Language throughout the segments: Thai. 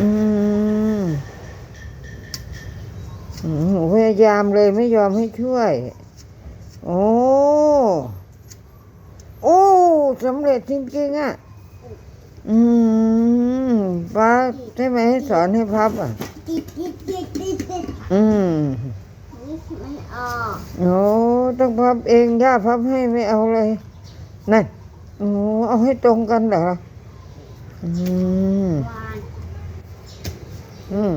อืมอืมพยายามเลยไม่ยอมให้ช่วย โอ้ โอ้สำเร็จจริงๆอะ อืมป้าใช่ไหมสอนให้พับอะติดติดติดติดติดอืมนี่มันออกโอ้ต้องพับเองย่าพับให้ไม่เอาเลย นั่น โอ้เอาให้ตรงกันเหรอ อืมวาน อืม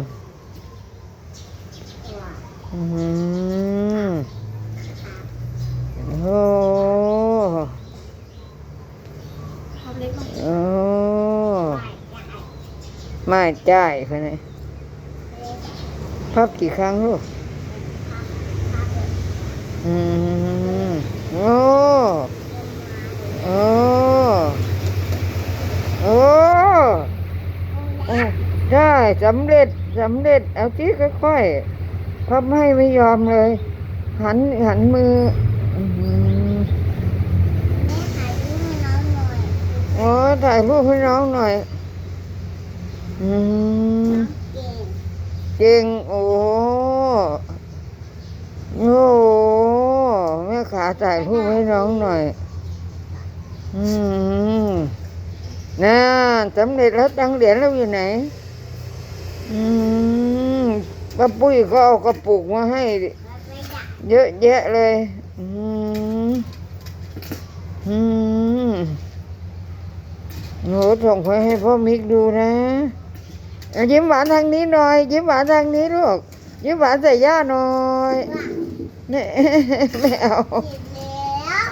อืมโอ้โอ้ไม่ไม่จ่ายไปไหนพับกี่ครั้งลูก อืมโอ้โอ้โอ้โอ้ได้ สำเร็จสำเร็จ เอาที่ค่อยๆพับให้ไม่ยอมเลย หันหันมือแม่ถ่ายรูปให้น้องหน่อยโอ้ถ่ายรูปให้น้องหน่อย อืมเก่งเก่งโอ้โอ้แม่ขาถ่ายรูปให้น้องหน่อย อืมน่าสำเร็จแล้วตังเหรียญเราอยู่ไหน อืมป้าปุ้ยก็เอากระปุกมาให้ เยอะแยะเลย อืมอืมโหส่งไปให้พ่อมิกดูนะยิ้มหวานทางนี้หน่อย ยิ้มหวานทางนี้ลูกยิ้มหวานใส่ย่าหน่อยนี่ไม่เอา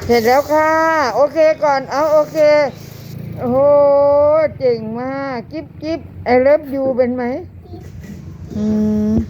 เสร็จแล้วเสร็จแล้วค่ะ โอเคก่อนเอาโอเคโอ้โหเจ๋งมากจิ๊บจิ๊บไอเลิฟยูเป็นไหม 嗯。